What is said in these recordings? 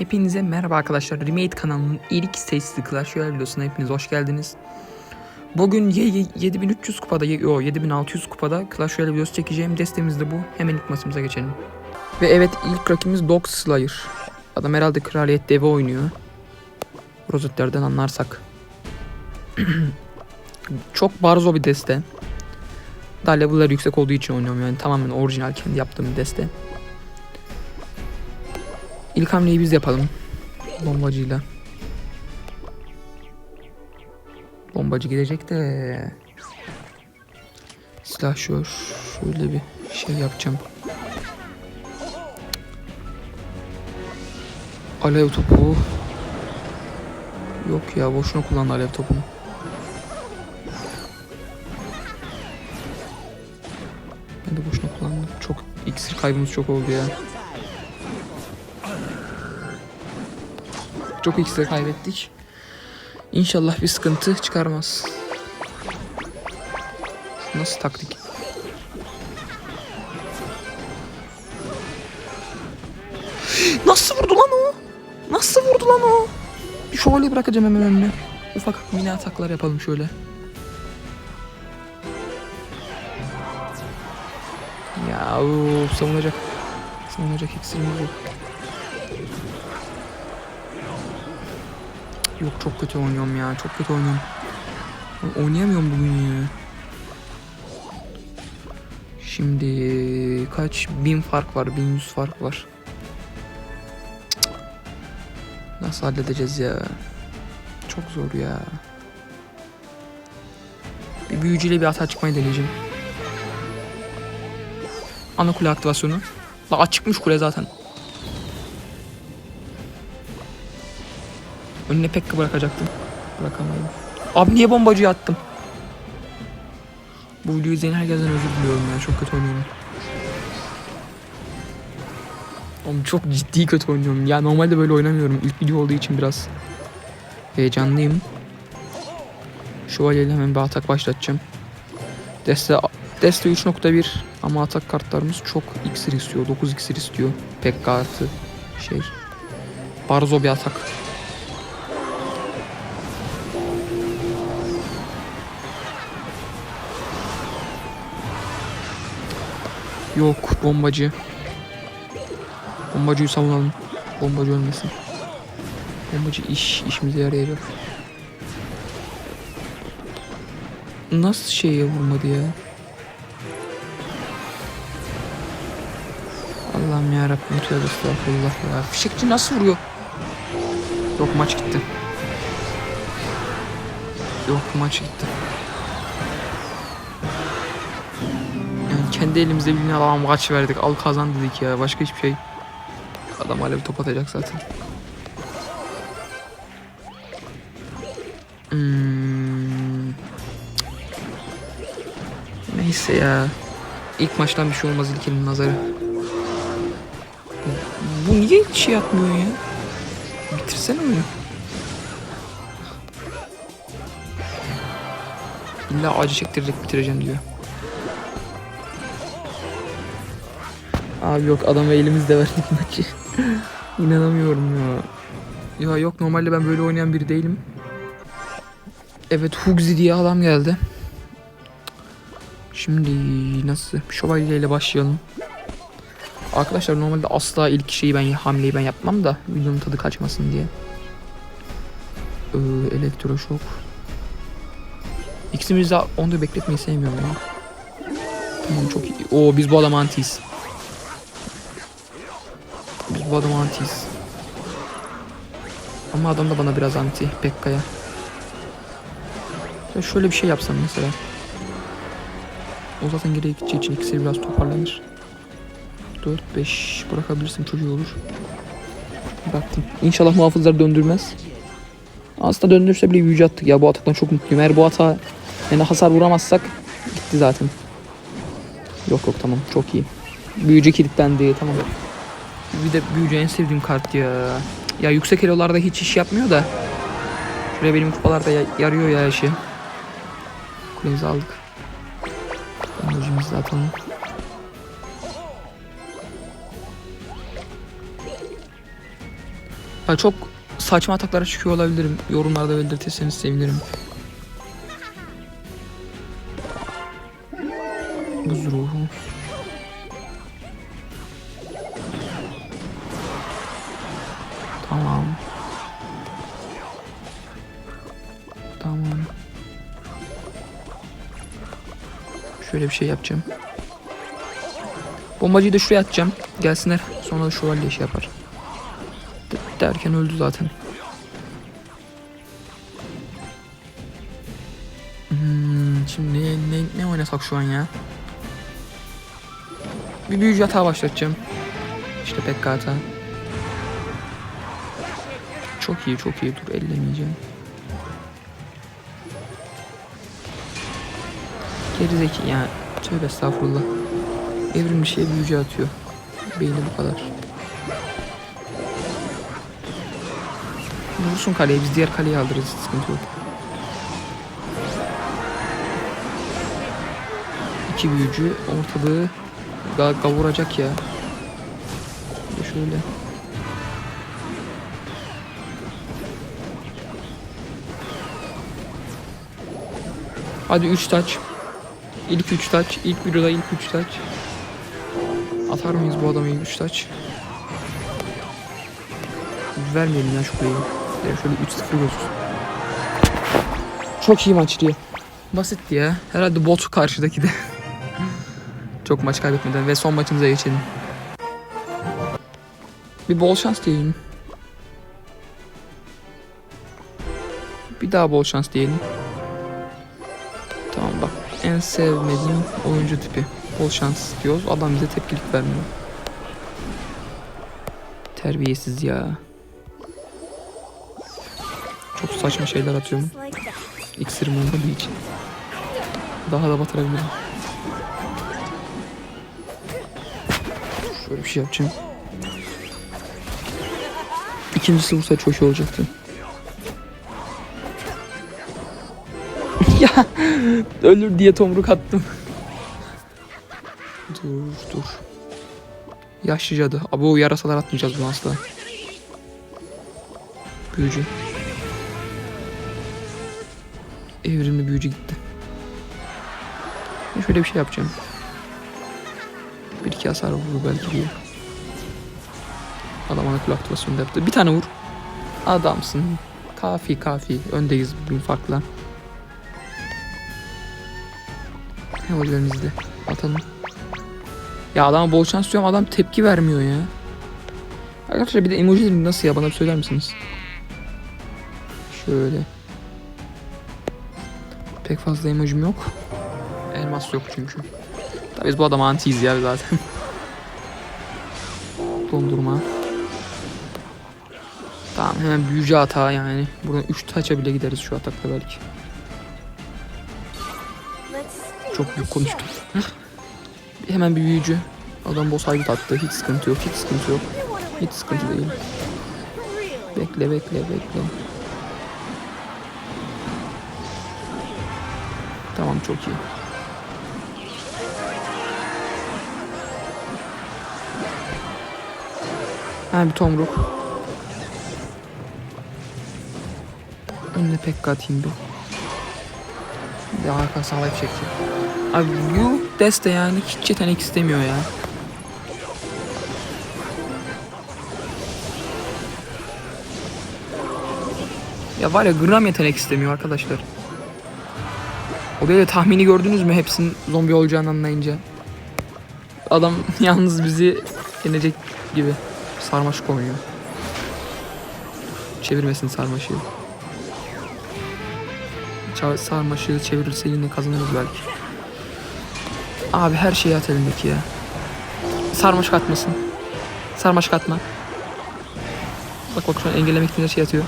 Hepinize merhaba arkadaşlar. Remade kanalının ilk sesli Clash Royale videosuna hepiniz hoş geldiniz. Bugün ye- ye- 7300 kupada, yo 7600 kupada Clash Royale videosu çekeceğim. Destemiz de bu. Hemen ilk maçımıza geçelim. Ve evet ilk rakibimiz Dog Slayer. Adam herhalde Kraliyet Devi oynuyor. Rozetlerden anlarsak. Çok barzo bir deste. Daha level'lar yüksek olduğu için oynuyorum yani tamamen orijinal kendi yaptığım bir deste. İlk hamleyi biz yapalım. Bombacıyla. Bombacı gidecek de. Silahşör. Şöyle bir şey yapacağım. Alev topu. Yok ya boşuna kullandı alev topunu. Ben de boşuna kullandım. Çok iksir kaybımız çok oldu ya. Çok iksir kaybettik. İnşallah bir sıkıntı çıkarmaz. Nasıl taktik? Nasıl vurdu lan o? Nasıl vurdu lan o? Bir şövalye bırakacağım hemen önüne. Ufak mini ataklar yapalım şöyle. Ya savunacak. Savunacak iksirimiz yok. Yok çok kötü oynuyorum ya. Çok kötü oynuyorum. Oynayamıyorum bugün ya. Şimdi kaç bin fark var? 1100 fark var. Nasıl halledeceğiz ya? Çok zor ya. Bir büyücüyle bir hata çıkmayı deneyeceğim. Ana kule aktivasyonu. La açıkmış kule zaten. Önüne pekka bırakacaktım. Bırakamadım. Abi niye bombacıyı attım? Bu videoyu izleyen herkesten özür diliyorum ya. Çok kötü oynuyorum. Oğlum çok ciddi kötü oynuyorum. Ya normalde böyle oynamıyorum. İlk video olduğu için biraz heyecanlıyım. Şövalyeyle hemen bir atak başlatacağım. Deste, deste 3.1 ama atak kartlarımız çok iksir istiyor. 9 iksir istiyor. Pekka artı şey. Barzo bir atak. Yok bombacı. Bombacıyı savunalım. Bombacı ölmesin. Bombacı iş işimize yarayacak. Nasıl şeye vurmadı ya? Allah'ım ya Rabbim tövbe estağfurullah ya. Fişekçi nasıl vuruyor? Yok maç gitti. Yok maç gitti. Kendi elimizde bilinen alan maç verdik. Al kazan dedik ya. Başka hiçbir şey. Adam hala bir top atacak zaten. Hmm. Neyse ya. İlk maçtan bir şey olmaz ilkinin nazarı. Bu, niye hiç şey atmıyor ya? Bitirsene oyunu. İlla acı çektirerek bitireceğim diyor. Abi yok adamı elimizde verdik maçı. İnanamıyorum ya. Ya yok normalde ben böyle oynayan biri değilim. Evet Hugzi diye adam geldi. Şimdi nasıl? Şövalye ile başlayalım. Arkadaşlar normalde asla ilk şeyi ben hamleyi ben yapmam da videonun tadı kaçmasın diye. Ee, elektroşok. İkisimiz de onu da bekletmeyi sevmiyorum ya. Tamam çok iyi. Oo biz bu adamı antiyiz. Bu adamı antiyiz. Ama adam da bana biraz anti Pekka'ya. Ya şöyle bir şey yapsam mesela. O zaten geriye için ikisi biraz toparlanır. 4-5 bırakabilirsin çocuğu olur. Baktım. İnşallah muhafızlar döndürmez. Aslında döndürse bile büyücü attık ya bu ataktan çok mutluyum. Eğer bu ata yani hasar vuramazsak gitti zaten. Yok yok tamam çok iyi. Büyücü kilitlendi tamam. Bir de büyücü en sevdiğim kart ya. Ya yüksek elolarda hiç iş yapmıyor da. Şuraya benim kupalarda ya- yarıyor ya işi. Kulemizi aldık. Enerjimizi zaten. Ha, çok saçma ataklara çıkıyor olabilirim. Yorumlarda belirtirseniz sevinirim. Buz ruhu. Tamam. Tamam. Şöyle bir şey yapacağım. Bombacıyı da şuraya atacağım. Gelsinler. Sonra da şövalye işi yapar. D- Derken öldü zaten. Hmm, şimdi ne, ne, ne oynasak şu an ya? Bir büyücü hata başlatacağım. İşte Pekka hata. Çok iyi çok iyi dur ellemeyeceğim. Gerizeki yani tövbe estağfurullah. Evrim bir şeye büyücü atıyor. Beyni bu kadar. Vursun kaleye biz diğer kaleyi alırız sıkıntı yok. İki büyücü ortalığı ga- kavuracak ya. Şöyle. Hadi 3 taç. İlk 3 taç. İlk videoda ilk 3 taç. Atar mıyız bu adama ilk 3 taç? Vermeyelim ya şu kuleyi. Şöyle 3-0 olsun. Çok iyi maç diye. Basitti ya. Herhalde bot karşıdaki de. Çok maç kaybetmeden ve son maçımıza geçelim. Bir bol şans diyelim. Bir daha bol şans diyelim. En sevmediğim oyuncu tipi. Bol şans diyoruz. Adam bize tepkilik vermiyor. Terbiyesiz ya. Çok saçma şeyler atıyorum. İksirim olmadığı için. Daha da batırabilirim. Şöyle bir şey yapacağım. İkincisi vursa çok iyi olacaktı. Ya ölür diye tomruk attım. dur dur. Yaşlı cadı. Abi o yarasalar atmayacağız bunu asla. Büyücü. Evrimli büyücü gitti. Ben şöyle bir şey yapacağım. Bir iki hasar vurur belki diye. Adam ana kul aktivasyonu yaptı. Bir tane vur. Adamsın. Kafi kafi. Öndeyiz bin farkla. Emojilerimizi de atalım. Ya adama bol şans diyorum adam tepki vermiyor ya. Arkadaşlar bir de emojilerimi nasıl ya bana bir söyler misiniz? Şöyle. Pek fazla emojim yok. Elmas yok çünkü. Tabii biz bu adama antiyiz ya zaten. Dondurma. Tamam hemen büyücü hata yani. Buradan 3 taça bile gideriz şu atakla belki. Çok büyük konuştum. hemen bir büyücü. Adam boss aygıt attı. Hiç sıkıntı yok. Hiç sıkıntı yok. Hiç sıkıntı değil. Bekle bekle bekle. Tamam çok iyi. Ha bir tomruk. Önüne pek atayım bir. De arka sağlayıp çekeyim. Abi bu deste yani hiç yetenek istemiyor ya. Ya var ya gram yetenek istemiyor arkadaşlar. O da tahmini gördünüz mü hepsinin zombi olacağını anlayınca. Adam yalnız bizi yenecek gibi sarmaşık oynuyor. Çevirmesin sarmaşığı. Sarmaşığı çevirirse yine kazanırız belki. Abi her şeyi at elindeki ya. Sarmaşık atmasın. Sarmaşık atma. Bak bak şu an engellemek için her şey atıyor.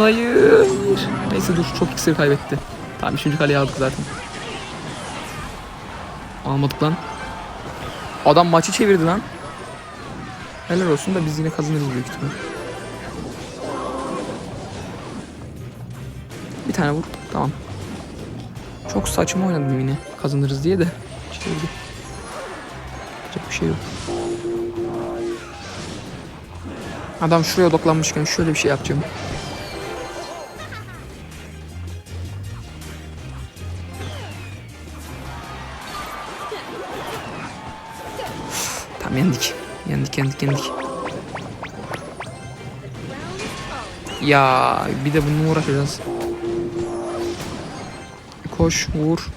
Hayır. Neyse dur çok iksir kaybetti. Tamam üçüncü kaleyi aldık zaten. Almadık lan. Adam maçı çevirdi lan. Helal olsun da biz yine kazanırız büyük ihtimal. Bir tane vur. Tamam. Çok saçma oynadım yine. Kazanırız diye de. Çevirdi. Yapacak bir şey yok. Adam şuraya odaklanmışken şöyle bir şey yapacağım. Tamam yendik. Yendik yendik yendik. Ya bir de bununla uğraşacağız. Koş vur.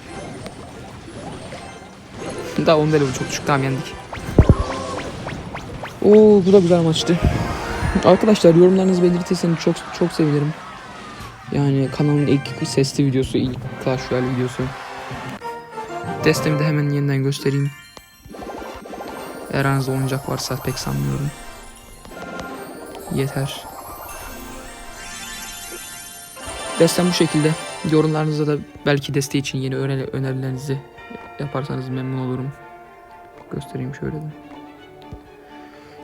Daha 10 level çok düşük tamam yendik. Oo bu da güzel maçtı. Arkadaşlar yorumlarınızı belirtirseniz çok çok sevinirim. Yani kanalın ilk sesli videosu, ilk Clash Royale videosu. Destemi de hemen yeniden göstereyim. Eğer aranızda oyuncak varsa pek sanmıyorum. Yeter. Destem bu şekilde. Yorumlarınızda da belki desteği için yeni öneri- önerilerinizi yaparsanız memnun olurum. Göstereyim şöyle de.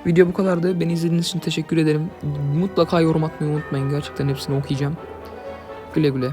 Video bu kadardı. Beni izlediğiniz için teşekkür ederim. Mutlaka yorum atmayı unutmayın. Gerçekten hepsini okuyacağım. Güle güle.